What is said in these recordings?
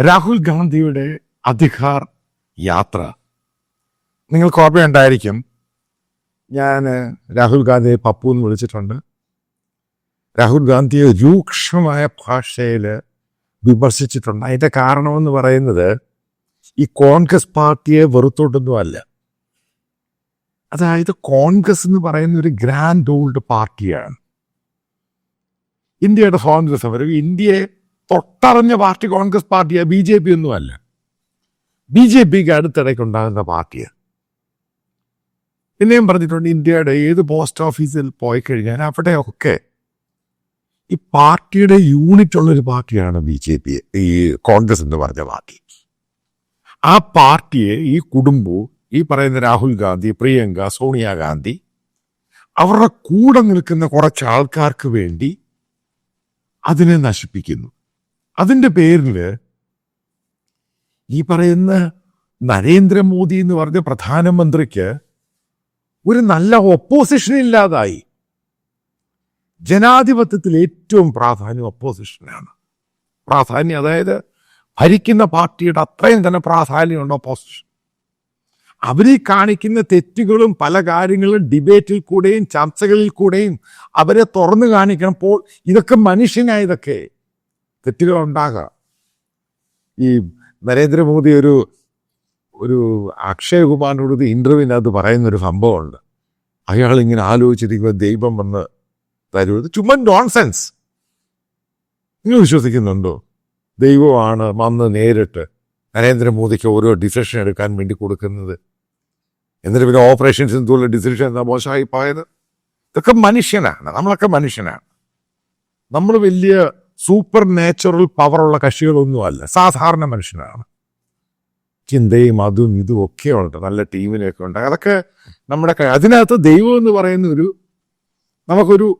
രാഹുൽ ഗാന്ധിയുടെ അധികാർ യാത്ര. നിങ്ങൾക്ക് ഓർമ്മയുണ്ടായിരിക്കും ഞാൻ രാഹുൽ ഗാന്ധിയെ പപ്പു എന്ന് വിളിച്ചിട്ടുണ്ട്. രാഹുൽ ഗാന്ധിയെ രൂക്ഷമായ ഭാഷയിൽ വിമർശിച്ചിട്ടുണ്ട്. അതിന്റെ കാരണമെന്ന് പറയുന്നത് ഈ കോൺഗ്രസ് പാർട്ടിയെ വെറുത്തോട്ടൊന്നും അല്ല. അതായത് കോൺഗ്രസ് എന്ന് പറയുന്ന ഒരു ഗ്രാൻഡ് ഓൾഡ് പാർട്ടിയാണ്. ഇന്ത്യയുടെ സ്വാതന്ത്ര്യ സമരം ഇന്ത്യയെ തൊട്ടറിഞ്ഞ പാർട്ടി കോൺഗ്രസ് പാർട്ടിയാണ് ബി ജെ പി ഒന്നുമല്ല ബി ജെ പിക്ക് അടുത്തിടയ്ക്ക് ഉണ്ടാകുന്ന പാർട്ടിയാണ് പിന്നെയും പറഞ്ഞിട്ടുണ്ട് ഇന്ത്യയുടെ ഏത് പോസ്റ്റ് ഓഫീസിൽ പോയി കഴിഞ്ഞാൽ അവിടെയൊക്കെ ഈ പാർട്ടിയുടെ യൂണിറ്റ് ഉള്ളൊരു പാർട്ടിയാണ് ബി ജെ പി ഈ കോൺഗ്രസ് എന്ന് പറഞ്ഞ പാർട്ടി. ആ പാർട്ടിയെ ഈ കുടുംബവും ഈ പറയുന്ന രാഹുൽ ഗാന്ധി പ്രിയങ്ക സോണിയാഗാന്ധി അവരുടെ കൂടെ നിൽക്കുന്ന കുറച്ച് ആൾക്കാർക്ക് വേണ്ടി അതിനെ നശിപ്പിക്കുന്നു. അതിന്റെ പേരിൽ ഈ പറയുന്ന നരേന്ദ്രമോദി എന്ന് പറഞ്ഞ പ്രധാനമന്ത്രിക്ക് ഒരു നല്ല ഒപ്പോസിഷൻ ഇല്ലാതായി. ജനാധിപത്യത്തിൽ ഏറ്റവും പ്രാധാന്യം ഒപ്പോസിഷനാണ് പ്രാധാന്യം അതായത് ഭരിക്കുന്ന പാർട്ടിയുടെ അത്രയും തന്നെ പ്രാധാന്യമുണ്ട് ഒപ്പോസിഷൻ അവരീ കാണിക്കുന്ന തെറ്റുകളും പല കാര്യങ്ങളും ഡിബേറ്റിൽ കൂടെയും ചർച്ചകളിൽ കൂടെയും അവരെ തുറന്നു കാണിക്കണപ്പോൾ ഇതൊക്കെ മനുഷ്യനായതൊക്കെ. തെറ്റുകൾ ഉണ്ടാകാം. ഈ നരേന്ദ്രമോദി ഒരു ഒരു അക്ഷയ് കുമാറിനോട് ഇന്റർവ്യൂവിനകത്ത് പറയുന്ന ഒരു സംഭവമുണ്ട്. അയാൾ ഇങ്ങനെ ആലോചിച്ചിരിക്കുമ്പോൾ ദൈവം വന്ന് തരുന്നത് ചുമ്മാ നോൺസെൻസ് നിങ്ങൾ വിശ്വസിക്കുന്നുണ്ടോ? ദൈവമാണ് വന്ന് നേരിട്ട് നരേന്ദ്രമോദിക്ക് ഓരോ ഡിസിഷൻ എടുക്കാൻ വേണ്ടി കൊടുക്കുന്നത്. എന്നിട്ട് പിന്നെ ഓപ്പറേഷൻ സിന്ധുള്ള ഡിസിഷൻ എന്താ മോശമായി പോയത്? ഇതൊക്കെ മനുഷ്യനാണ്. നമ്മളൊക്കെ മനുഷ്യനാണ്. നമ്മൾ വലിയ സൂപ്പർ നാച്ചുറൽ പവറുള്ള കക്ഷികളൊന്നുമല്ല. സാധാരണ മനുഷ്യനാണ്. ചിന്തയും അതും ഇതും ഒക്കെ ഉണ്ട്. നല്ല ടീമിനെയൊക്കെ ഉണ്ട്. അതൊക്കെ നമ്മുടെ അതിനകത്ത് ദൈവം എന്ന് പറയുന്ന ഒരു നമുക്കൊരു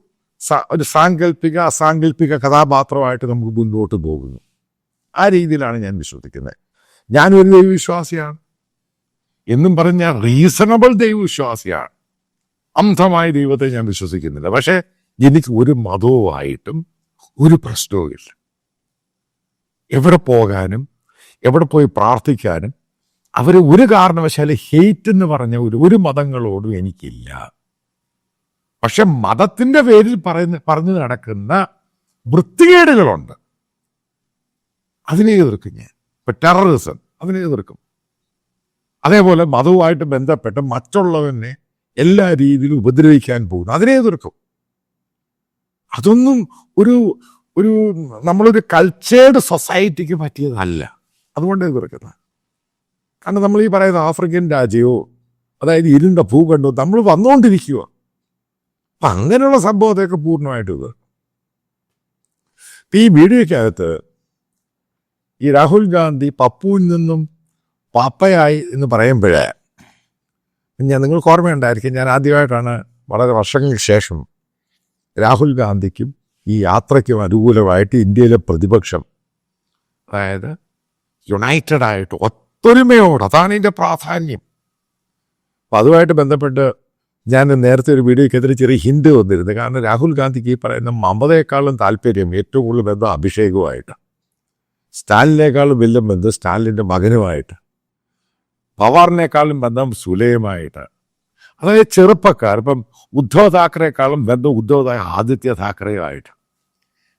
ഒരു സാങ്കല്പിക അസാങ്കല്പിക കഥാപാത്രമായിട്ട് നമുക്ക് മുന്നോട്ട് പോകുന്നു. ആ രീതിയിലാണ് ഞാൻ വിശ്വസിക്കുന്നത്. ഞാനൊരു ദൈവവിശ്വാസിയാണ്. എന്നും പറഞ്ഞ റീസണബിൾ ദൈവവിശ്വാസിയാണ്. അന്ധമായ ദൈവത്തെ ഞാൻ വിശ്വസിക്കുന്നില്ല. പക്ഷേ എനിക്ക് ഒരു മതവുമായിട്ടും ഒരു പ്രശ്നവുമില്ല. എവിടെ പോകാനും എവിടെ പോയി പ്രാർത്ഥിക്കാനും അവർ ഒരു കാരണവശാലും ഹെയ്റ്റ് എന്ന് പറഞ്ഞ ഒരു ഒരു മതങ്ങളോടും എനിക്കില്ല. പക്ഷെ മതത്തിന്റെ പേരിൽ പറയുന്ന പറഞ്ഞു നടക്കുന്ന വൃത്തികേടുകളുണ്ട്. അതിനെ എതിർക്കും ഞാൻ. ഇപ്പൊ ടെററിസം അതിനെ എതിർക്കും. അതേപോലെ മതവുമായിട്ട് ബന്ധപ്പെട്ട് മറ്റുള്ളവനെ എല്ലാ രീതിയിലും ഉപദ്രവിക്കാൻ പോകുന്നു. അതിനെ എതിർക്കും. അതൊന്നും ഒരു ഒരു നമ്മളൊരു കൾച്ചേർഡ് സൊസൈറ്റിക്ക് പറ്റിയതല്ല. അതുകൊണ്ട് കുറയ്ക്കുന്നത് കാരണം നമ്മൾ ഈ പറയുന്ന ആഫ്രിക്കൻ രാജ്യമോ അതായത് ഇരുണ്ട ഭൂഖണ്ഡവും നമ്മൾ വന്നുകൊണ്ടിരിക്കുക അപ്പം അങ്ങനെയുള്ള സംഭവത്തെയൊക്കെ പൂർണമായിട്ട് ഇത്. ഈ വീഡിയോയ്ക്കകത്ത് ഈ രാഹുൽ ഗാന്ധി പപ്പുവിൽ നിന്നും പാപ്പയായി എന്ന് പറയുമ്പോഴേ ഞാൻ നിങ്ങൾക്ക് ഓർമ്മയുണ്ടായിരിക്കും ഞാൻ ആദ്യമായിട്ടാണ് വളരെ വർഷങ്ങൾക്ക് ശേഷം രാഹുൽ ഗാന്ധിക്കും ഈ യാത്രയ്ക്കും അനുകൂലമായിട്ട് ഇന്ത്യയിലെ പ്രതിപക്ഷം അതായത് യുണൈറ്റഡ് ആയിട്ട് ഒത്തൊരുമയോട് അതാണ് ഇതിന്റെ പ്രാധാന്യം. അപ്പം അതുമായിട്ട് ബന്ധപ്പെട്ട് ഞാൻ നേരത്തെ ഒരു വീഡിയോയ്ക്കെതിരെ ചെറിയ ഹിന്റ് വന്നിരുന്നു. കാരണം രാഹുൽ ഗാന്ധിക്ക് ഈ പറയുന്ന മമതയെക്കാളും താല്പര്യം ഏറ്റവും കൂടുതൽ ബന്ധം അഭിഷേകവുമായിട്ട് സ്റ്റാലിനേക്കാളും വലിയ ബന്ധം സ്റ്റാലിന്റെ മകനുമായിട്ട് പവാറിനേക്കാളും ബന്ധം സുലയുമായിട്ട്. അതായത് ചെറുപ്പക്കാർ ഇപ്പം ഉദ്ധവ് താക്കറേക്കാളും ബന്ധം ഉദ്ധവ് ആദിത്യ താക്കറെയുമായിട്ട്.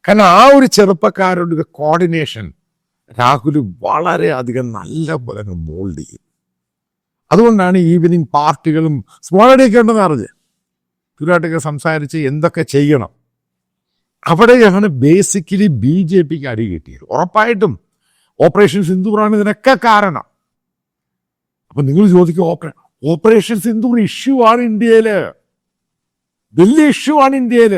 കാരണം ആ ഒരു ചെറുപ്പക്കാരുടെ ഒരു കോർഡിനേഷൻ രാഹുൽ വളരെയധികം നല്ല പോലെ മോൾഡ് ചെയ്യും. അതുകൊണ്ടാണ് ഈവനിങ് പാർട്ടികളും സ്മോളടിയൊക്കെ ഉണ്ടെന്ന് അറിഞ്ഞ് ഇവരായിട്ടൊക്കെ സംസാരിച്ച് എന്തൊക്കെ ചെയ്യണം. അവിടെയാണ് ബേസിക്കലി ബി ജെ പിക്ക് അടി കിട്ടിയത്. ഉറപ്പായിട്ടും ഓപ്പറേഷൻ സിന്ദൂറാണ് ഇതിനൊക്കെ കാരണം. അപ്പം നിങ്ങൾ ചോദിക്കും ഓപ്പറേ ഓപ്പറേഷൻ സിന്ദൂർ ഇഷ്യൂ ആണ് ഇന്ത്യയിൽ. വലിയ ഇഷ്യൂ ആണ് ഇന്ത്യയിൽ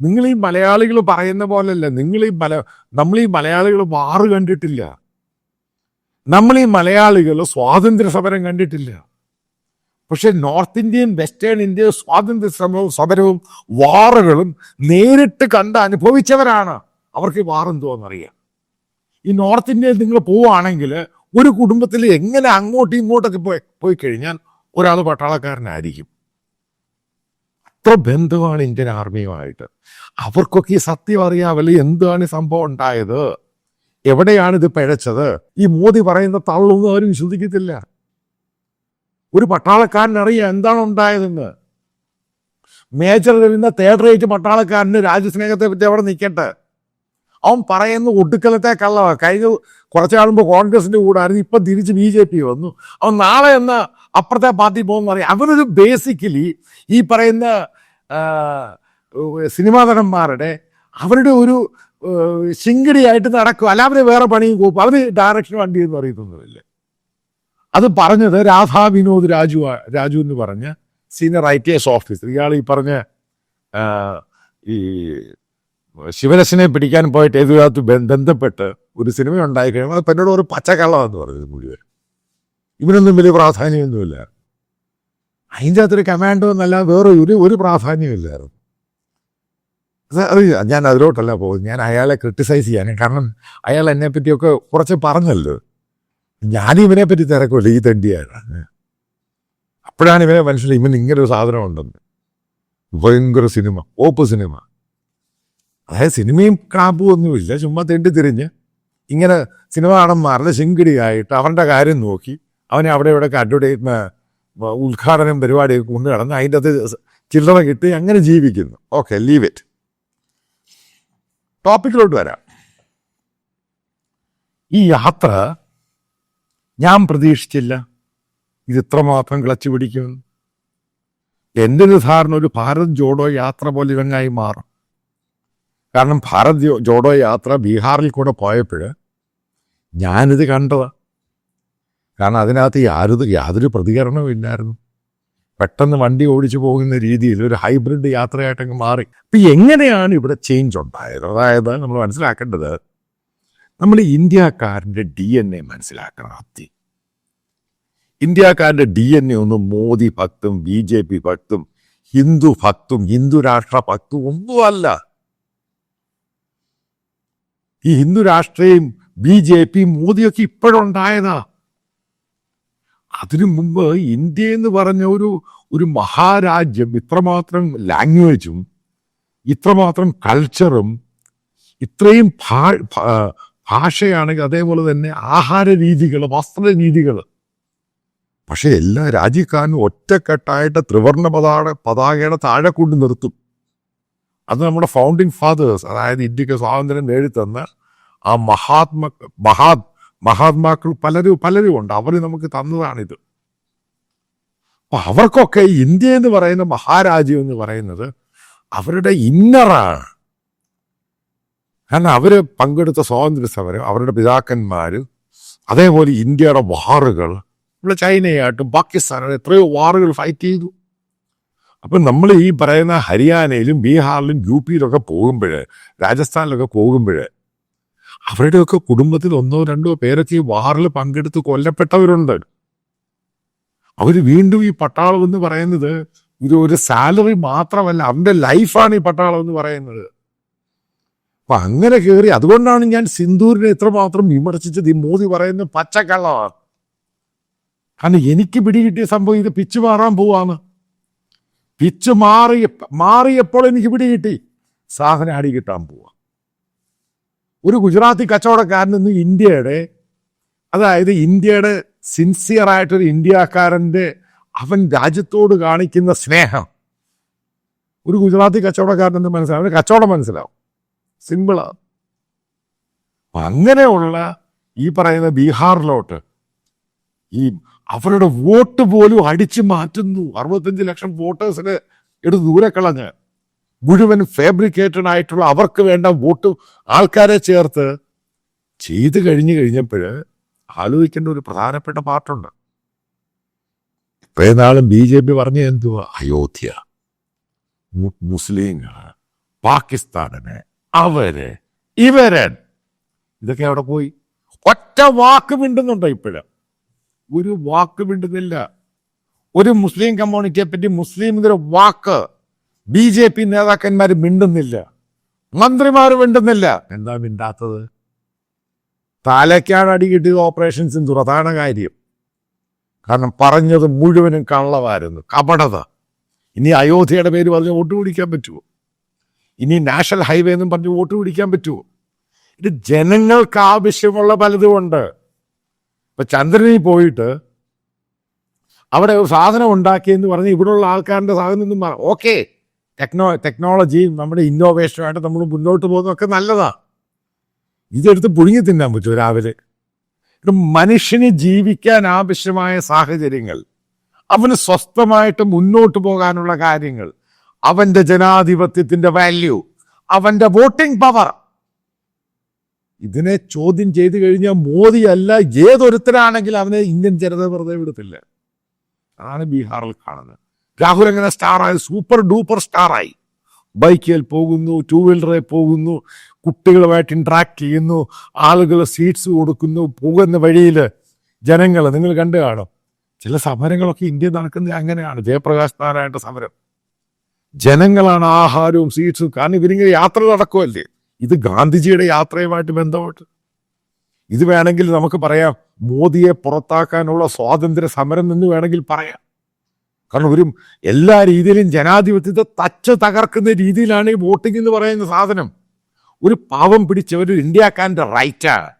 നിങ്ങൾ ഈ മലയാളികൾ പറയുന്ന പോലല്ല. നിങ്ങൾ ഈ മല നമ്മൾ ഈ മലയാളികൾ വാറ് കണ്ടിട്ടില്ല. നമ്മൾ ഈ മലയാളികൾ സ്വാതന്ത്ര്യ സമരം കണ്ടിട്ടില്ല. പക്ഷെ നോർത്ത് ഇന്ത്യയും വെസ്റ്റേൺ ഇന്ത്യ സ്വാതന്ത്ര്യ സമരവും സമരവും വാറുകളും നേരിട്ട് കണ്ട് അനുഭവിച്ചവരാണ്. അവർക്ക് ഈ വാറെന്തോന്നറിയാം ഈ നോർത്ത് ഇന്ത്യയിൽ നിങ്ങൾ പോവുകയാണെങ്കിൽ ഒരു കുടുംബത്തിൽ എങ്ങനെ അങ്ങോട്ടും ഇങ്ങോട്ടൊക്കെ പോയി പോയി കഴിഞ്ഞാൽ ഒരാൾ പട്ടാളക്കാരനായിരിക്കും. അത്ര ബന്ധമാണ് ഇന്ത്യൻ ആർമിയുമായിട്ട്? അവർക്കൊക്കെ ഈ സത്യം അറിയാമല്ലോ എന്താണ് സംഭവം ഉണ്ടായത്? എവിടെയാണ് ഇത് പിഴച്ചത്? ഈ മോദി പറയുന്ന തള്ളൊന്നും അവർ വിശ്വസിക്കത്തില്ല. ഒരു പട്ടാളക്കാരൻ അറിയാം എന്താണ് ഉണ്ടായതെന്ന്. മേജർ രവീന്ദ്ര തേർഡ് റേറ്റ് പട്ടാളക്കാരന് രാജ്യസ്നേഹത്തെ പറ്റി അവിടെ നിൽക്കട്ടെ അവൻ പറയുന്ന ഒടുക്കലത്തെ കള്ളവാ. കഴിഞ്ഞ കുറച്ചാളുമ്പോൾ നാളുമ്പ് കോൺഗ്രസിന്റെ കൂടെ ആയിരുന്നു ഇപ്പൊ തിരിച്ച് ബി ജെ പി വന്നു. അവൻ നാളെ എന്ന അപ്പുറത്തെ പാർട്ടി പോകുന്ന പറയും. അവനൊരു ബേസിക്കലി ഈ പറയുന്ന ആ, സിനിമാ നടന്മാരുടെ അവരുടെ ഒരു ശിങ്കടിയായിട്ട് നടക്കും. അല്ല അവർ വേറെ പണിയും കൂപ്പും. അവർ ഡയറക്ഷൻ വണ്ടി എന്ന് പറയുന്നൊന്നുമില്ല അത് പറഞ്ഞത് രാധാ വിനോദ് രാജു രാജു എന്ന് പറഞ്ഞ senior I T S officer ഇയാൾ ഈ പറഞ്ഞ ഈ ശിവരശനെ പിടിക്കാൻ പോയിട്ട് ബ- ബന്ധപ്പെട്ട് ഒരു സിനിമ ഉണ്ടായി കഴിയുമ്പോൾ അത് എന്നോട് ഒരു പച്ചക്കള്ളമെന്ന് പറഞ്ഞത് മുഴുവൻ. ഇവനൊന്നും വലിയ പ്രാധാന്യമൊന്നുമില്ല. അതിന്റെ അകത്തൊരു കമാൻഡോ എന്നല്ല വേറെ ഒരു ഒരു പ്രാധാന്യമില്ലായിരുന്നു. അത് ഞാൻ അതിലോട്ടല്ല പോകുന്നത്. ഞാൻ അയാളെ ക്രിട്ടിസൈസ് ചെയ്യാൻ കാരണം അയാൾ എന്നെ പറ്റിയൊക്കെ കുറച്ച് പറഞ്ഞല്ലോ. ഞാൻ ഇവനെ പറ്റി തിരക്കുമല്ലോ ഈ തെണ്ടിയാണ് അപ്പോഴാണ് ഇവനെ മനസ്സിലായി ഇവൻ ഇങ്ങനെ ഒരു സാധനം ഉണ്ടെന്ന് ഭയങ്കര സിനിമ ഓപ്പ് സിനിമ. അതായത് സിനിമയും കാപ്പും ഒന്നുമില്ല. ചുമ്മാ തെണ്ടി തിരിഞ്ഞ് ഇങ്ങനെ സിനിമ നടന്മാരുടെ ശിങ്കിടിയായിട്ട് അവന്റെ കാര്യം നോക്കി അവനെ അവിടെ ഇവിടെ അഡ്വർടൈസ് ഉദ്ഘാടനം പരിപാടിയൊക്കെ കൊണ്ടു നടന്ന് അതിന്റെ അത് ചില്ലറ കിട്ടി അങ്ങനെ ജീവിക്കുന്നു. ഓക്കെ ലീവ് ഇറ്റ് ടോപ്പിക്കിലോട്ട് വരാം. ഈ യാത്ര ഞാൻ പ്രതീക്ഷിച്ചില്ല. ഇത് ഇത്രമാത്രം കിളച്ചു പിടിക്കുമെന്ന് എന്റെ ഒരു ധാരണ ഒരു ഭാരത് ജോഡോ യാത്ര പോലെ ഇവങ്ങായി മാറും. കാരണം ഭാരത് ജോഡോ യാത്ര ബീഹാറിൽ കൂടെ പോയപ്പോൾ ഞാനിത് കണ്ടതാ. കാരണം അതിനകത്ത് യാതൊരു യാതൊരു പ്രതികരണവും ഇല്ലായിരുന്നു. പെട്ടെന്ന് വണ്ടി ഓടിച്ചു പോകുന്ന രീതിയിൽ ഒരു ഹൈബ്രിഡ് യാത്രയായിട്ടങ്ങ് മാറി. അപ്പം എങ്ങനെയാണ് ഇവിടെ ചേഞ്ച് ഉണ്ടായത്? അതായത് നമ്മൾ മനസ്സിലാക്കേണ്ടത് നമ്മൾ ഇന്ത്യക്കാരന്റെ ഡി എൻ എ മനസ്സിലാക്കണം അത്തി ഇന്ത്യക്കാരന്റെ ഡി എൻ എ ഒന്നും മോദി ഭക്തും ബി ജെ പി ഭക്തും ഹിന്ദു ഭക്തും ഹിന്ദു രാഷ്ട്ര ഭക്തും ഒന്നുമല്ല. ഈ ഹിന്ദു രാഷ്ട്രീയം ബി ജെ പി മോദിയൊക്കെ ഇപ്പോഴുണ്ടായതാ അതിനു മുമ്പ് ഇന്ത്യ എന്ന് പറഞ്ഞ ഒരു ഒരു മഹാരാജ്യം ഇത്രമാത്രം ലാംഗ്വേജും ഇത്രമാത്രം കൾച്ചറും ഇത്രയും ഭാ ഭാഷയാണെങ്കിൽ അതേപോലെ തന്നെ ആഹാര രീതികൾ വസ്ത്ര രീതികൾ പക്ഷെ എല്ലാ രാജ്യക്കാരനും ഒറ്റക്കെട്ടായിട്ട് ത്രിവർണ പതാക പതാകയുടെ താഴെ കൊണ്ട് നിർത്തും. അത് നമ്മുടെ ഫൗണ്ടിങ് ഫാദേഴ്സ് അതായത് ഇന്ത്യയ്ക്ക് സ്വാതന്ത്ര്യം നേടിത്തന്ന ആ മഹാത്മ മഹാ മഹാത്മാക്കൾ പലരും പലരും ഉണ്ട്. അവർ നമുക്ക് തന്നതാണിത്. അപ്പൊ അവർക്കൊക്കെ ഇന്ത്യ എന്ന് പറയുന്ന മഹാരാജ്യം എന്ന് പറയുന്നത് അവരുടെ ഇന്നറാണ്. കാരണം അവർ പങ്കെടുത്ത സ്വാതന്ത്ര്യ സമരം അവരുടെ പിതാക്കന്മാർ അതേപോലെ ഇന്ത്യയുടെ വാറുകൾ ഇവിടെ ചൈനയായിട്ടും പാകിസ്ഥാനായിട്ടും എത്രയോ വാറുകൾ ഫൈറ്റ് ചെയ്തു. അപ്പം നമ്മൾ ഈ പറയുന്ന ഹരിയാനയിലും ബീഹാറിലും യു പിയിലൊക്കെ പോകുമ്പോൾ രാജസ്ഥാനിലൊക്കെ പോകുമ്പോൾ അവരുടെയൊക്കെ കുടുംബത്തിൽ ഒന്നോ രണ്ടോ പേരൊക്കെ ഈ വാറിൽ പങ്കെടുത്ത് കൊല്ലപ്പെട്ടവരുണ്ട്. അവർ വീണ്ടും ഈ പട്ടാളം എന്ന് പറയുന്നത് ഇത് ഒരു സാലറി മാത്രമല്ല അവന്റെ ലൈഫാണ് ഈ പട്ടാളം എന്ന് പറയുന്നത്. അപ്പൊ അങ്ങനെ കയറി അതുകൊണ്ടാണ് ഞാൻ സിന്ദൂരിനെ എത്രമാത്രം വിമർശിച്ചത്. ഈ മോദി പറയുന്ന പച്ചക്കള്ളമാണ് കാരണം എനിക്ക് പിടികിട്ടിയ സംഭവം ഇത് പിച്ച് മാറാൻ പോവാണ്. പിച്ച് മാറി മാറിയപ്പോൾ എനിക്ക് പിടികിട്ടി സാധനം അടി കിട്ടാൻ പോവാ. ഒരു ഗുജറാത്തി കച്ചവടക്കാരൻ ഇന്ന് ഇന്ത്യയുടെ അതായത് ഇന്ത്യയുടെ സിൻസിയറായിട്ടൊരു ഇന്ത്യക്കാരന്റെ അവൻ രാജ്യത്തോട് കാണിക്കുന്ന സ്നേഹം. ഒരു ഗുജറാത്തി കച്ചവടക്കാരന്റെ മനസ്സിലാവും അവന് കച്ചവടം മനസ്സിലാവും. സിമ്പിളാണ് അങ്ങനെയുള്ള ഈ പറയുന്ന ബീഹാറിലോട്ട് ഈ അവരുടെ വോട്ട് പോലും അടിച്ചു മാറ്റുന്നു. അറുപത്തഞ്ച് ലക്ഷം വോട്ടേഴ്സിന് എടുത്ത് ദൂരെ കളഞ്ഞ്. മുഴുവൻ ഫാബ്രിക്കേറ്റഡ് ആയിട്ടുള്ള അവർക്ക് വേണ്ട വോട്ട് ആൾക്കാരെ ചേർത്ത് ചെയ്തു കഴിഞ്ഞു കഴിഞ്ഞപ്പോൾ ആലോചിക്കേണ്ട ഒരു പ്രധാനപ്പെട്ട പാർട്ടുണ്ട്. ഇത്രയും നാളും ബി ജെ പി പറഞ്ഞ എന്തുവാ? അയോധ്യ. മുസ്ലിങ്ങൾ പാകിസ്ഥാനിനെ അവർ ഇവരൻ ഇതൊക്കെ അവിടെ പോയി. ഒറ്റ വാക്ക് മിണ്ടുന്നുണ്ടോ ഇപ്പോഴും? ഒരു വാക്ക് മിണ്ടുന്നില്ല. ഒരു മുസ്ലിം കമ്മ്യൂണിറ്റിയെ പറ്റി മുസ്ലിം ഇതൊരു വാക്ക് ബി ജെ പി നേതാക്കന്മാർ മിണ്ടുന്നില്ല. മന്ത്രിമാർ മിണ്ടുന്നില്ല. എന്താ മിണ്ടാത്തത്? തലയ്ക്കാണ് അടി കിട്ടിയത് ഓപ്പറേഷൻ സിന്ധു അതാണ് കാര്യം. കാരണം പറഞ്ഞത് മുഴുവനും കള്ളമായിരുന്നു കപടത. ഇനി അയോധ്യയുടെ പേര് പറഞ്ഞ് വോട്ട് പിടിക്കാൻ പറ്റുമോ? ഇനി നാഷണൽ ഹൈവേ എന്നും പറഞ്ഞ് വോട്ട് പിടിക്കാൻ പറ്റുമോ? ഇത് ജനങ്ങൾക്ക് ആവശ്യമുള്ള പലതുമുണ്ട് ഇപ്പൊ ചന്ദ്രനിൽ പോയിട്ട് അവിടെ സാധനം ഉണ്ടാക്കിയെന്ന് പറഞ്ഞ് ഇവിടെയുള്ള ആൾക്കാരുടെ സാധനം ഒന്നും ഓക്കെ. ടെക്നോ ടെക്നോളജിയും നമ്മുടെ ഇന്നോവേഷനുമായിട്ട് നമ്മൾ മുന്നോട്ട് പോകുന്നതൊക്കെ നല്ലതാണ് ഇതെടുത്ത് പുഴുങ്ങി തിന്നാൻ പറ്റും രാവിലെ? ഒരു മനുഷ്യന് ജീവിക്കാൻ ആവശ്യമായ സാഹചര്യങ്ങൾ അവന് സ്വസ്ഥമായിട്ട് മുന്നോട്ട് പോകാനുള്ള കാര്യങ്ങൾ അവന്റെ ജനാധിപത്യത്തിന്റെ വാല്യൂ അവന്റെ വോട്ടിംഗ് പവർ ഇതിനെ ചോദ്യം ചെയ്തു കഴിഞ്ഞാൽ മോദി അല്ല ഏതൊരുത്തരാണെങ്കിലും അവനെ ഇന്ത്യൻ ജനത വെറുതെ വിടത്തില്ല. അതാണ് ബീഹാറിൽ കാണുന്നത്. രാഹുൽ എങ്ങനെ സ്റ്റാറായി സൂപ്പർ ഡൂപ്പർ സ്റ്റാറായി. ബൈക്കിൽ പോകുന്നു ടൂ വീലറിൽ പോകുന്നു കുട്ടികളുമായിട്ട് ഇൻട്രാക്ട് ചെയ്യുന്നു ആളുകൾ സീറ്റ്സ് കൊടുക്കുന്നു പോകുന്ന വഴിയിൽ ജനങ്ങൾ നിങ്ങൾ കണ്ടു കാണും. ചില സമരങ്ങളൊക്കെ ഇന്ത്യ നടക്കുന്നത് അങ്ങനെയാണ് ജയപ്രകാശ് നാരായണ സമരം. ജനങ്ങളാണ് ആഹാരവും സീറ്റ്സും കാരണം ഇവരിങ്ങനെ യാത്ര നടക്കുമല്ലേ ഇത് ഗാന്ധിജിയുടെ യാത്രയുമായിട്ട് ബന്ധപ്പെട്ട്. ഇത് വേണമെങ്കിൽ നമുക്ക് പറയാം മോദിയെ പുറത്താക്കാനുള്ള സ്വാതന്ത്ര്യ സമരം എന്ന് വേണമെങ്കിൽ പറയാം. കാരണം ഒരു എല്ലാ രീതിയിലും ജനാധിപത്യത്തെ തച്ച് തകർക്കുന്ന രീതിയിലാണ് ഈ വോട്ടിംഗ് എന്ന് പറയുന്ന സാധനം. ഒരു പാവം പിടിച്ച ഒരു ഇന്ത്യക്കാരന്റെ റൈറ്റാണ്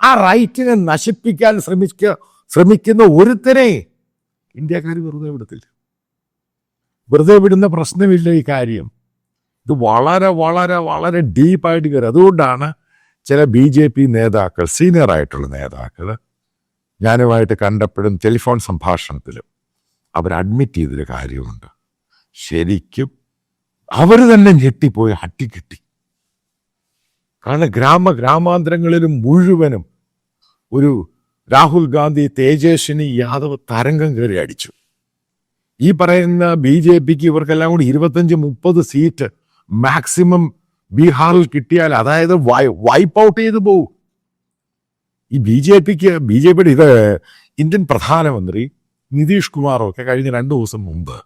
ആ. റൈറ്റിനെ നശിപ്പിക്കാൻ ശ്രമിക്ക ശ്രമിക്കുന്ന ഒരുത്തനെ ഇന്ത്യക്കാർ വെറുതെ വിടത്തില്ല. വെറുതെ വിടുന്ന പ്രശ്നമില്ല ഈ കാര്യം. ഇത് വളരെ വളരെ വളരെ ഡീപ്പായിട്ട് കയറി അതുകൊണ്ടാണ് ചില ബി ജെ പി നേതാക്കൾ സീനിയർ ആയിട്ടുള്ള നേതാക്കൾ ഞാനുമായിട്ട് കണ്ടപ്പോഴും ടെലിഫോൺ സംഭാഷണത്തിലും അവർ അഡ്മിറ്റ് ചെയ്തൊരു കാര്യമുണ്ട്. ശരിക്കും അവർ തന്നെ ഞെട്ടിപ്പോയി ഹട്ടിക്കിട്ടി കാരണം ഗ്രാമ ഗ്രാമാന്തരങ്ങളിലും മുഴുവനും ഒരു രാഹുൽ ഗാന്ധി തേജസ്വിനി യാദവ് തരംഗം കയറി അടിച്ചു. ഈ പറയുന്ന ബി ജെ പിക്ക് ഇവർക്കെല്ലാം കൂടി ഇരുപത്തഞ്ച് മുപ്പത് സീറ്റ് മാക്സിമം ബീഹാറിൽ കിട്ടിയാൽ അതായത് വൈപ്പ് ഔട്ട് ചെയ്തു പോകും ഈ ബി ജെ പിക്ക് ബി ജെ പിയുടെ ഇത് ഇന്ത്യൻ പ്രധാനമന്ത്രി നിതീഷ് കുമാറും ഒക്കെ കഴിഞ്ഞ രണ്ടു ദിവസം മുമ്പ്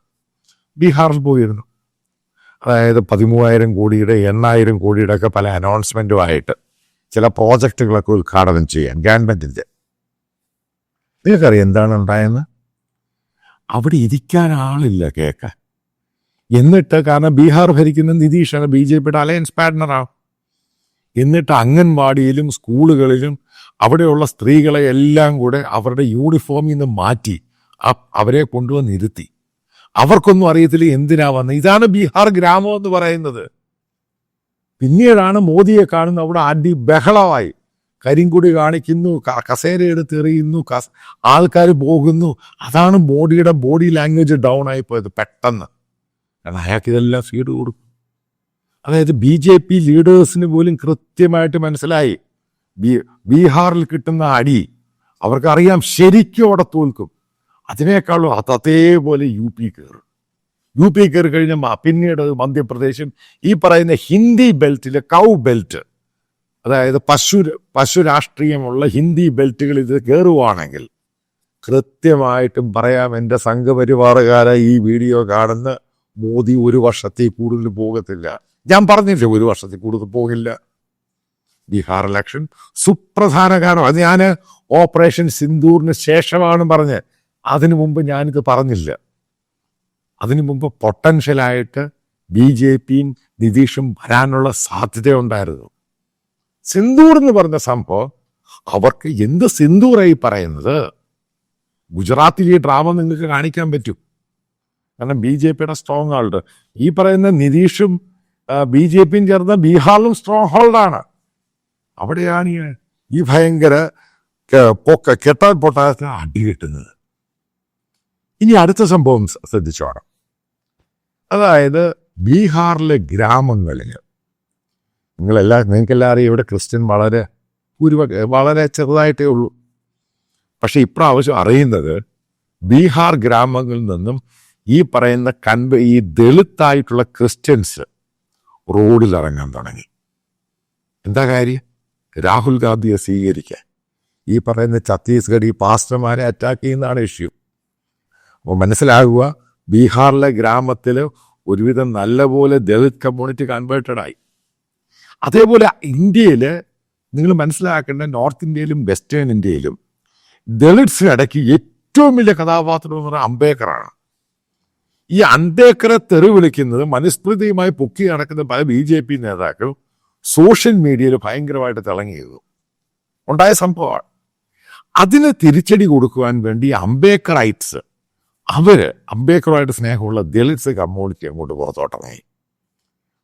ബീഹാറിൽ പോയിരുന്നു. അതായത് പതിമൂവായിരം കോടിയുടെ എണ്ണായിരം കോടിയുടെ ഒക്കെ പല അനൗൺസ്മെന്റുമായിട്ട് ചില പ്രോജക്റ്റുകളൊക്കെ ഉദ്ഘാടനം ചെയ്യാൻ ഗവൺമെന്റിന്റെ നിങ്ങൾക്കറിയാം എന്താണ് ഉണ്ടായെന്ന്? അവിടെ ഇരിക്കാൻ ആളില്ല കേൾക്കാൻ. എന്നിട്ട് കാരണം ബീഹാർ ഭരിക്കുന്ന നിതീഷാണ് ബി ജെ പിയുടെ അലയൻസ് പാർട്ട്ണറാണ് എന്നിട്ട് അംഗൻവാടിയിലും സ്കൂളുകളിലും അവിടെയുള്ള സ്ത്രീകളെ എല്ലാം കൂടെ അവരുടെ യൂണിഫോമിൽ നിന്ന് മാറ്റി അവരെ കൊണ്ടുവന്ന് ഇരുത്തി. അവർക്കൊന്നും അറിയത്തില്ല എന്തിനാ വന്നത് ഇതാണ് ബീഹാർ ഗ്രാമം എന്ന് പറയുന്നത്. പിന്നീടാണ് മോദിയെ കാണുന്ന അവിടെ അടി ബഹളമായി. കരിങ്കുടി കാണിക്കുന്നു കസേര എടുത്ത് എറിയുന്നു കസ ആൾക്കാർ പോകുന്നു. അതാണ് മോഡിയുടെ ബോഡി ലാംഗ്വേജ് ഡൗൺ ആയി പോയത് പെട്ടെന്ന്. കാരണം അയാൾക്ക് ഇതെല്ലാം സീഡ് കൊടുക്കും. അതായത് ബി ജെ പി ലീഡേഴ്സിന് പോലും കൃത്യമായിട്ട് മനസ്സിലായി. ബീഹാറിൽ കിട്ടുന്ന അടി അവർക്കറിയാം ശരിക്കും അവിടെ തോൽക്കും. അതിനേക്കാളും അത് അതേപോലെ യു പി കയറും. യു പി കയറി കഴിഞ്ഞ പിന്നീട് മധ്യപ്രദേശും ഈ പറയുന്ന ഹിന്ദി ബെൽറ്റിലെ കൗ ബെൽറ്റ് അതായത് പശു പശു രാഷ്ട്രീയമുള്ള ഹിന്ദി ബെൽറ്റുകൾ ഇത് കയറുവാണെങ്കിൽ കൃത്യമായിട്ടും പറയാം എന്റെ സംഘപരിവാറുകാര ഈ വീഡിയോ കാണുന്ന മോദി ഒരു വർഷത്തിൽ കൂടുതൽ പോകത്തില്ല. ഞാൻ പറഞ്ഞില്ലേ ഒരു വർഷത്തിൽ കൂടുതൽ പോകില്ല. ബീഹാർ ഇലക്ഷൻ സുപ്രധാന കാരണം. അത് ഞാൻ ഓപ്പറേഷൻ സിന്ദൂറിന് ശേഷമാണ് പറഞ്ഞ് അതിനു മുമ്പ് ഞാനിത് പറഞ്ഞില്ല. അതിനു മുമ്പ് പൊട്ടൻഷ്യലായിട്ട് ബി ജെ പിയും നിതീഷും വരാനുള്ള സാധ്യതയുണ്ടായിരുന്നു. സിന്ദൂർ എന്ന് പറഞ്ഞ സംഭവം അവർക്ക് എന്ത് സിന്ദൂറായി പറയുന്നത്? ഗുജറാത്തിൽ ഈ ഡ്രാമ നിങ്ങൾക്ക് കാണിക്കാൻ പറ്റും. കാരണം ബി ജെ പിയുടെ സ്ട്രോങ് ഹോൾഡ് ഈ പറയുന്ന നിതീഷും ബി ജെ പിയും ചേർന്ന ബീഹാറിലും സ്ട്രോങ് ഹോൾഡാണ് അവിടെയാണ് ഈ ഭയങ്കര പൊക്ക കെട്ടാൻ പൊട്ടാത്ത അടി കിട്ടുന്നത്. ഇനി അടുത്ത സംഭവം ശ്രദ്ധിച്ചോണം അതായത് ബീഹാറിലെ ഗ്രാമങ്ങളിൽ നിങ്ങളെല്ലാം നിങ്ങൾക്കെല്ലാം അറിയാം ഇവിടെ ക്രിസ്ത്യൻ വളരെ ഒരു വളരെ ചെറുതായിട്ടേ ഉള്ളൂ. പക്ഷെ ഇപ്രാവശ്യം അറിയുന്നത് ബീഹാർ ഗ്രാമങ്ങളിൽ നിന്നും ഈ പറയുന്ന കൺവ ഈ ദളിത്തായിട്ടുള്ള ക്രിസ്ത്യൻസ് റോഡിൽ ഇറങ്ങാൻ തുടങ്ങി. എന്താ കാര്യം? രാഹുൽ ഗാന്ധിയെ സ്വീകരിക്കാൻ. ഈ പറയുന്ന ഛത്തീസ്ഗഡ് ഈ പാസ്റ്റർമാരെ അറ്റാക്ക് ചെയ്യുന്നതാണ് ഇഷ്യൂ. അപ്പോൾ മനസ്സിലാകുക ബീഹാറിലെ ഗ്രാമത്തിൽ ഒരുവിധം നല്ലപോലെ ദളിത് കമ്മ്യൂണിറ്റി കൺവേർട്ടഡ് ആയി. അതേപോലെ ഇന്ത്യയിൽ നിങ്ങൾ മനസ്സിലാക്കേണ്ട നോർത്ത് ഇന്ത്യയിലും വെസ്റ്റേൺ ഇന്ത്യയിലും ദളിറ്റ്സിനിടയ്ക്ക് ഏറ്റവും വലിയ കഥാപാത്രം എന്ന് പറയുന്നത് അംബേദ്കറാണ്. ഈ അംബേദ്കറെ തെറി വിളിക്കുന്നത് മനുസ്മൃതിയുമായി പൊക്കി നടക്കുന്ന പല ബി ജെ പി നേതാക്കൾ സോഷ്യൽ മീഡിയയിൽ ഭയങ്കരമായിട്ട് തിളങ്ങിയത് ഉണ്ടായ സംഭവമാണ്. അതിന് തിരിച്ചടി കൊടുക്കുവാൻ വേണ്ടി അംബേദ്കറൈറ്റ്സ് അവർ അംബേദ്കറുമായിട്ട് സ്നേഹമുള്ള ദളിത്സ് കമ്മ്യൂണിറ്റി അങ്ങോട്ട് പുറത്തോട്ടമായി.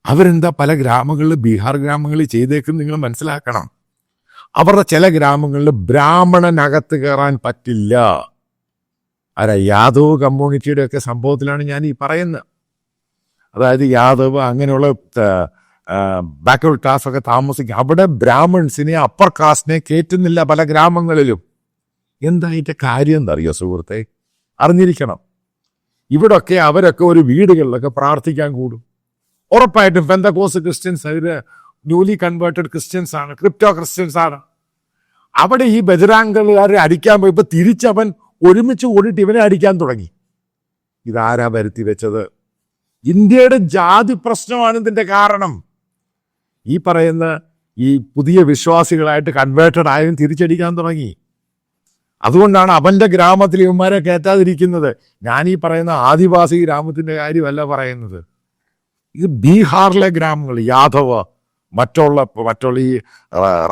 അവരെന്താ പല ഗ്രാമങ്ങളിൽ ബീഹാർ ഗ്രാമങ്ങളിൽ ചെയ്തേക്കും നിങ്ങൾ മനസ്സിലാക്കണം. അവരുടെ ചില ഗ്രാമങ്ങളിൽ ബ്രാഹ്മണനകത്ത് കയറാൻ പറ്റില്ല. അര യാദവ് കമ്മ്യൂണിറ്റിയുടെ ഒക്കെ സംഭവത്തിലാണ് ഞാൻ ഈ പറയുന്നത്. അതായത് യാദവ് അങ്ങനെയുള്ള ബാക്ക്വേർഡ് ക്ലാസ് ഒക്കെ താമസിക്കും. അവിടെ ബ്രാഹ്മിൺസിനെ അപ്പർ കാസ്റ്റിനെ കയറ്റുന്നില്ല പല ഗ്രാമങ്ങളിലും. എന്തായിട്ട് കാര്യം എന്നറിയോ സുഹൃത്തെ? അറിഞ്ഞിരിക്കണം. ഇവിടൊക്കെ അവരൊക്കെ ഒരു വീടുകളിലൊക്കെ പ്രാർത്ഥിക്കാൻ കൂടും. ഉറപ്പായിട്ടും പെന്തക്കോസ് ക്രിസ്ത്യൻസ് അവർ ന്യൂലി കൺവേർട്ടഡ് ക്രിസ്ത്യൻസ് ആണ് ക്രിപ്റ്റോ ക്രിസ്ത്യൻസ് ആണ്. അവിടെ ഈ ബജരാംഗളുകാരെ അടിക്കാൻ പോയപ്പോൾ തിരിച്ചവൻ ഒരുമിച്ച് ഓടിയിട്ട് ഇവനെ അടിക്കാൻ തുടങ്ങി. ഇതാരാ വരുത്തി വെച്ചത്? ഇന്ത്യയുടെ ജാതി പ്രശ്നമാണ് ഇതിന്റെ കാരണം. ഈ പറയുന്ന ഈ പുതിയ വിശ്വാസികളായിട്ട് കൺവേർട്ടഡ് ആയവൻ തിരിച്ചടിക്കാൻ തുടങ്ങി. അതുകൊണ്ടാണ് അവന്റെ ഗ്രാമത്തിൽ ഇവന്മാരെ കയറ്റാതിരിക്കുന്നത്. ഞാൻ ഈ പറയുന്ന ആദിവാസി ഗ്രാമത്തിന്റെ കാര്യമല്ല പറയുന്നത്. ഇത് ബീഹാറിലെ ഗ്രാമങ്ങൾ യാദവ മറ്റുള്ള മറ്റുള്ള ഈ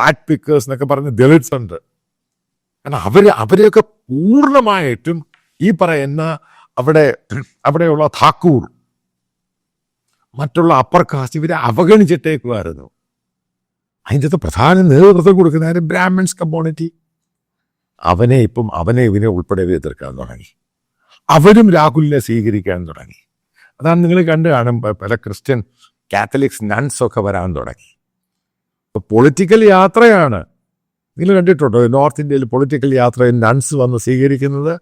റാറ്റ് പിക്കേഴ്സ് എന്നൊക്കെ പറഞ്ഞ് ദളിറ്റ്സ് ഉണ്ട്. കാരണം അവർ അവരെയൊക്കെ പൂർണമായിട്ടും ഈ പറയുന്ന അവിടെ അവിടെയുള്ള താക്കൂർ മറ്റുള്ള അപ്പർ കാസ്റ്റ് ഇവരെ അവഗണിച്ചിട്ടേക്കുമായിരുന്നു അതിന്റെ അകത്ത് പ്രധാന നേതൃത്വം കൊടുക്കുന്ന ബ്രാഹ്മിൺസ് കമ്മ്യൂണിറ്റി. അവനെ ഇപ്പം അവനെ ഇവനെ ഉൾപ്പെടെ എതിർക്കാൻ തുടങ്ങി. അവരും രാഹുലിനെ സ്വീകരിക്കാൻ തുടങ്ങി. അതാണ് നിങ്ങൾ കണ്ടു കാണും പല ക്രിസ്ത്യൻ കാത്തലിക്സ് നൺസ് ഒക്കെ വരാൻ തുടങ്ങി. ഇപ്പൊ പൊളിറ്റിക്കൽ യാത്രയാണ്. നിങ്ങൾ കണ്ടിട്ടുണ്ടോ? നോർത്ത് ഇന്ത്യയിൽ പൊളിറ്റിക്കൽ യാത്രയിൽ നൺസ് വന്ന് സ്വീകരിക്കുന്നത്?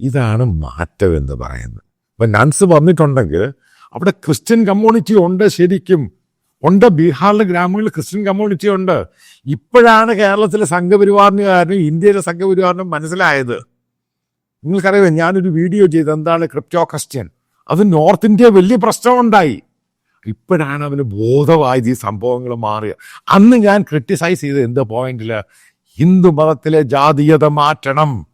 ഇതാണ് മാറ്റം എന്ന് പറയുന്നത്. അപ്പം നൺസ് വന്നിട്ടുണ്ടെങ്കിൽ അവിടെ ക്രിസ്ത്യൻ കമ്മ്യൂണിറ്റി ഉണ്ട് ശരിക്കും. ഉണ്ട്. ബീഹാറിലെ ഗ്രാമങ്ങളിൽ ക്രിസ്ത്യൻ കമ്മ്യൂണിറ്റി ഉണ്ട്. ഇപ്പോഴാണ് കേരളത്തിലെ സംഘപരിവാറിനുകാരനും ഇന്ത്യയിലെ സംഘപരിവാറിനും മനസ്സിലായത്. നിങ്ങൾക്കറിയാം ഞാനൊരു വീഡിയോ ചെയ്ത്. എന്താണ് ക്രിപ്റ്റോ ക്രിസ്ത്യൻ? അത് നോർത്ത് ഇന്ത്യ വലിയ പ്രശ്നമുണ്ടായി. ഇപ്പോഴാണ് അവന് ബോധമായത് ഈ സംഭവങ്ങൾ മാറിയ. അന്ന് ഞാൻ ക്രിട്ടിസൈസ് ചെയ്ത് എന്ത് പോയിന്റിൽ? ഹിന്ദു മതത്തിലെ ജാതീയത മാറ്റണം.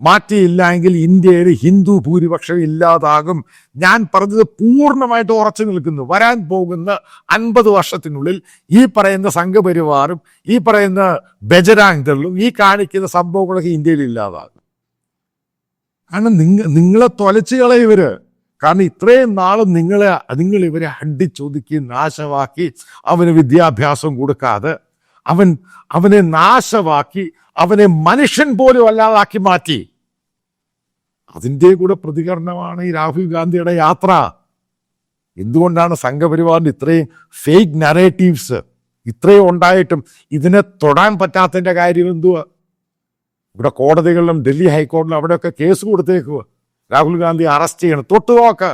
മാറ്റിയില്ല എങ്കിൽ ഇന്ത്യയിൽ ഹിന്ദു ഭൂരിപക്ഷം ഇല്ലാതാകും. ഞാൻ പറഞ്ഞത് പൂർണമായിട്ട് ഉറച്ചു നിൽക്കുന്നു. വരാൻ പോകുന്ന അൻപത് വർഷത്തിനുള്ളിൽ ഈ പറയുന്ന സംഘപരിവാറും ഈ പറയുന്ന ബജരാങ്കളും ഈ കാണിക്കുന്ന സംഭവങ്ങളൊക്കെ ഇന്ത്യയിൽ ഇല്ലാതാകും. കാരണം നിങ്ങ നിങ്ങളെ തൊലച്ചു കളയും ഇവർ. കാരണം ഇത്രയും നാളും നിങ്ങളെ നിങ്ങൾ ഇവരെ അടിച്ചൊതുക്കി നാശമാക്കി അവന് വിദ്യാഭ്യാസം കൊടുക്കാതെ അവൻ അവനെ നാശമാക്കി അവനെ മനുഷ്യൻ പോലും അല്ലാതാക്കി മാറ്റി. അതിന്റെ കൂടെ പ്രതികരണമാണ് ഈ രാഹുൽ ഗാന്ധിയുടെ യാത്ര. എന്തുകൊണ്ടാണ് സംഘപരിവാറിന് ഇത്രയും ഫേക്ക് നറേറ്റീവ്സ് ഇത്രയും ഉണ്ടായിട്ടും ഇതിനെ തൊടാൻ പറ്റാത്തതിന്റെ കാര്യം എന്തുവാ? ഇവിടെ കോടതികളിലും ഡൽഹി ഹൈക്കോടതിയിലും അവിടെയൊക്കെ കേസ് കൊടുത്തേക്കുക രാഹുൽ ഗാന്ധി അറസ്റ്റ് ചെയ്യണം. തൊട്ട് നോക്ക.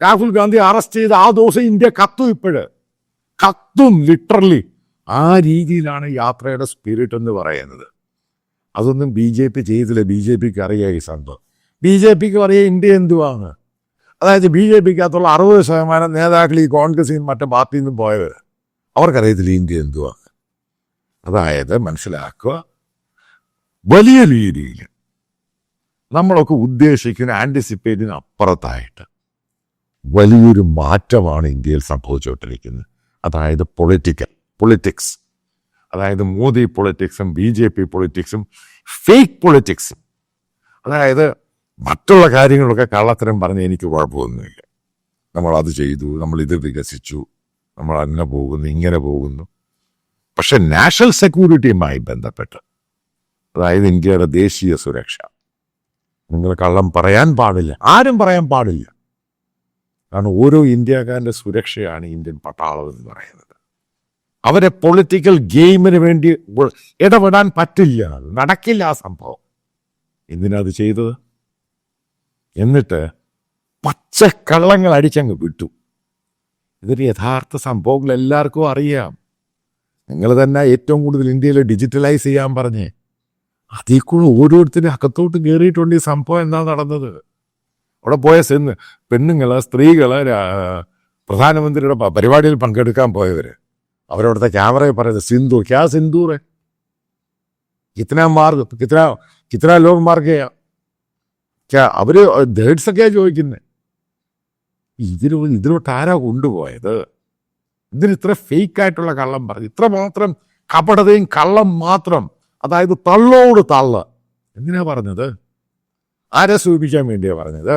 രാഹുൽ ഗാന്ധി അറസ്റ്റ് ചെയ്ത് ആ ദിവസം ഇന്ത്യ കത്തും ഇപ്പോഴ്. കത്തും ലിറ്ററലി ആ രീതിയിലാണ് യാത്രയുടെ സ്പിരിറ്റ് എന്ന് പറയുന്നത്. അതൊന്നും ബി ജെ പി ചെയ്തില്ല. ബി ജെ പിക്ക് അറിയാം ഈ സംഭവം. ബി ജെ പിക്ക് പറയുക ഇന്ത്യ എന്തുവാണ് അതായത് ബി ജെ പിക്ക് അകത്തുള്ള അറുപത് ശതമാനം നേതാക്കൾ ഈ കോൺഗ്രസിൽ നിന്നും മറ്റു പാർട്ടിയിൽ നിന്നും പോയവർ അവർക്കറിയത്തില്ല ഇന്ത്യ എന്തുവാണ് അതായത് മനസ്സിലാക്കുക വലിയ രീതിയിൽ നമ്മളൊക്കെ ഉദ്ദേശിക്കുന്ന ആന്റിസിപ്പേറ്റിന് അപ്പുറത്തായിട്ട് വലിയൊരു മാറ്റമാണ് ഇന്ത്യയിൽ സംഭവിച്ചുകൊണ്ടിരിക്കുന്നത്. അതായത് പൊളിറ്റിക്കൽ പൊളിറ്റിക്സ് അതായത് മോദി പൊളിറ്റിക്സും ബി ജെ പി പൊളിറ്റിക്സും ഫേക്ക് പൊളിറ്റിക്സും അതായത് മറ്റുള്ള കാര്യങ്ങളൊക്കെ കള്ളത്തരം പറഞ്ഞ് എനിക്ക് കുഴപ്പമൊന്നുമില്ല. നമ്മൾ അത് ചെയ്തു നമ്മൾ ഇത് വികസിച്ചു നമ്മൾ അങ്ങനെ പോകുന്നു ഇങ്ങനെ പോകുന്നു. പക്ഷെ നാഷണൽ സെക്യൂരിറ്റിയുമായി ബന്ധപ്പെട്ട് അതായത് ഇന്ത്യയുടെ ദേശീയ സുരക്ഷ. നിങ്ങൾ കള്ളം പറയാൻ പാടില്ല ആരും പറയാൻ പാടില്ല. കാരണം ഓരോ ഇന്ത്യക്കാരന്റെ സുരക്ഷയാണ് ഇന്ത്യൻ പട്ടാളം എന്ന് പറയുന്നത്. അവരെ പൊളിറ്റിക്കൽ ഗെയിമിന് വേണ്ടി ഇടപെടാൻ പറ്റില്ല നടക്കില്ല ആ സംഭവം. എന്തിനാ അത് ചെയ്തത്? എന്നിട്ട് പച്ചക്കള്ളങ്ങൾ അടിച്ചങ്ങ് വിട്ടു. ഇതൊരു യഥാർത്ഥ സംഭവങ്ങൾ എല്ലാവർക്കും അറിയാം. നിങ്ങൾ തന്നെ ഏറ്റവും കൂടുതൽ ഇന്ത്യയിൽ ഡിജിറ്റലൈസ് ചെയ്യാൻ പറഞ്ഞേ അതിൽ കൂടെ ഓരോരുത്തരും അകത്തോട്ട് കയറിയിട്ടുണ്ട് ഈ സംഭവം എന്താ നടന്നത്? അവിടെ പോയ സെന്ന് പെണ്ണുങ്ങൾ സ്ത്രീകൾ പ്രധാനമന്ത്രിയുടെ പരിപാടിയിൽ പങ്കെടുക്കാൻ പോയവർ അവരവിടുത്തെ ക്യാമറയിൽ പറയുന്നത് സിന്ധു ക്യാ സിന്ധൂറെ കിത്തന മാർഗ് കിത്തന കിത്തന ലോക് മാർക്ക് അവർ ദേഡ്സൊക്കെയാണ് ചോദിക്കുന്നത് ഇതിലോ ഇതിലോട്ട് ആരാ കൊണ്ടുപോയത്? ഇതിന് ഇത്ര ഫേക്കായിട്ടുള്ള കള്ളം പറഞ്ഞു ഇത്ര മാത്രം കപടതയും കള്ളം മാത്രം. അതായത് തള്ളോട് തള്ള. എന്തിനാ പറഞ്ഞത്? ആരെ സൂചിപ്പിക്കാൻ വേണ്ടിയാ പറഞ്ഞത്?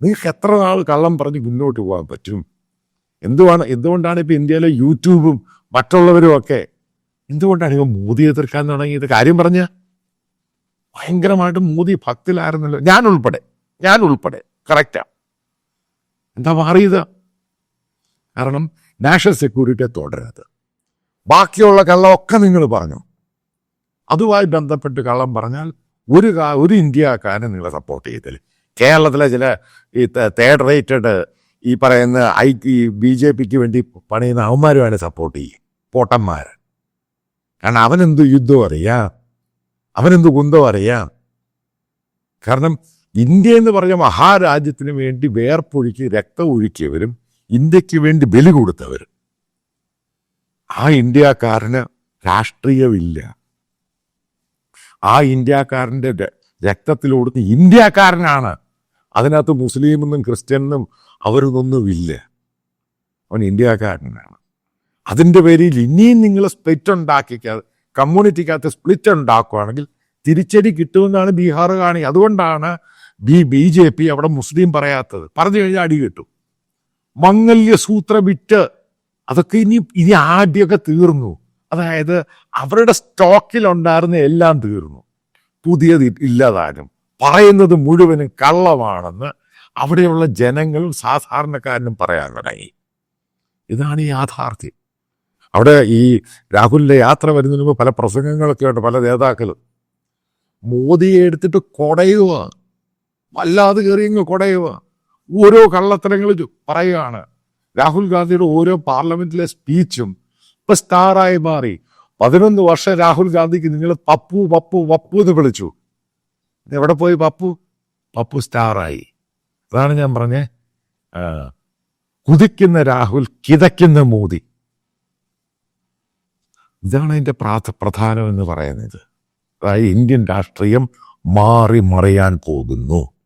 നിങ്ങൾക്ക് എത്ര നാൾ കള്ളം പറഞ്ഞ് മുന്നോട്ട് പോകാൻ പറ്റും? എന്തുവാണ് എന്തുകൊണ്ടാണ് ഇപ്പൊ ഇന്ത്യയിലെ യൂട്യൂബും മറ്റുള്ളവരും ഒക്കെ എന്തുകൊണ്ടാണ് ഇവ മോദിയെ എതിർക്കാൻ തുടങ്ങിയത്? കാര്യം പറഞ്ഞാൽ ഭയങ്കരമായിട്ട് മോദി ഭക്തിലായിരുന്നല്ലോ ഞാൻ ഉൾപ്പെടെ. ഞാൻ ഉൾപ്പെടെ. കറക്റ്റാ എന്താ മാറിയത്? കാരണം നാഷണൽ സെക്യൂരിറ്റിയെ തുടരരുത്. ബാക്കിയുള്ള കള്ളമൊക്കെ നിങ്ങൾ പറഞ്ഞു. അതുമായി ബന്ധപ്പെട്ട് കള്ളം പറഞ്ഞാൽ ഒരു ഒരു ഇന്ത്യക്കാരനെ നിങ്ങളെ സപ്പോർട്ട് ചെയ്തില്ല കേരളത്തിലെ ചില ഈ തേർഡ് റേറ്റഡ് ഈ പറയുന്ന ഐ ഈ ബി ജെ പിക്ക് വേണ്ടി പണിയുന്ന അവന്മാരുമാണ് സപ്പോർട്ട് ചെയ്യും. പോട്ടന്മാർ കാരണം അവനെന്ത് യുദ്ധം അറിയാം? അവനെന്ത് കുന്തം അറിയാം. കാരണം ഇന്ത്യ എന്ന് പറഞ്ഞ മഹാരാജ്യത്തിന് വേണ്ടി വേർപ്പൊഴുക്കി രക്തം ഒഴുക്കിയവരും ഇന്ത്യയ്ക്ക് വേണ്ടി ബലി കൊടുത്തവരും. ആ ഇന്ത്യക്കാരന് രാഷ്ട്രീയമില്ല. ആ ഇന്ത്യക്കാരന്റെ രക്തത്തിലോട് ഇന്ത്യക്കാരനാണ്. അതിനകത്ത് മുസ്ലിമെന്നും ക്രിസ്ത്യനെന്നും അവരൊന്നുമില്ല. അവൻ ഇന്ത്യക്കാരനാണ്. അതിന്റെ പേരിൽ ഇനിയും നിങ്ങൾ സ്പ്ലിറ്റ് ഉണ്ടാക്കിക്കാതെ കമ്മ്യൂണിറ്റിക്കകത്ത് സ്പ്ലിറ്റ് ഉണ്ടാക്കുകയാണെങ്കിൽ തിരിച്ചടി കിട്ടുമെന്നാണ് ബീഹാർ കാണി. അതുകൊണ്ടാണ് ബി ബി ജെ പി അവിടെ മുസ്ലിം പറയാത്തത്. പറഞ്ഞു കഴിഞ്ഞാൽ അടി കിട്ടും. മംഗല്യ സൂത്ര വിറ്റ് അതൊക്കെ ഇനി ഇനി ആദ്യമൊക്കെ തീർന്നു. അതായത് അവരുടെ സ്റ്റോക്കിൽ ഉണ്ടായിരുന്ന എല്ലാം തീർന്നു. പുതിയത് ഇല്ലാതാനും. പറയുന്നത് മുഴുവനും കള്ളമാണെന്ന് അവിടെയുള്ള ജനങ്ങളും സാധാരണക്കാരനും പറയാൻ തുടങ്ങി. ഇതാണ് യാഥാർത്ഥ്യം. അവിടെ ഈ രാഹുലിന്റെ യാത്ര വരുന്നതിന് മുമ്പ് പല പ്രസംഗങ്ങളൊക്കെ ഉണ്ട് പല നേതാക്കൾ. മോദിയെ എടുത്തിട്ട് കൊടയുക. വല്ലാതെ കയറിയങ്ങ് കൊടയുക. ഓരോ കള്ളത്തരങ്ങൾ പറയുകയാണ്. രാഹുൽ ഗാന്ധിയുടെ ഓരോ പാർലമെന്റിലെ സ്പീച്ചും ഇപ്പൊ സ്റ്റാറായി മാറി. പതിനൊന്ന് വർഷം രാഹുൽ ഗാന്ധിക്ക് നിങ്ങൾ പപ്പു പപ്പു പപ്പു എന്ന് വിളിച്ചു. എവിടെ പോയി പപ്പു? പപ്പു സ്റ്റാറായി. അതാണ് ഞാൻ പറഞ്ഞേ കുതിക്കുന്ന രാഹുൽ കിതയ്ക്കുന്ന മോദി. ഇതാണ് അതിന്റെ പ്രാഥ പ്രധാനം എന്ന് പറയുന്നത്. അതായത് ഇന്ത്യൻ രാഷ്ട്രീയം മാറി മറിയാൻ പോകുന്നു.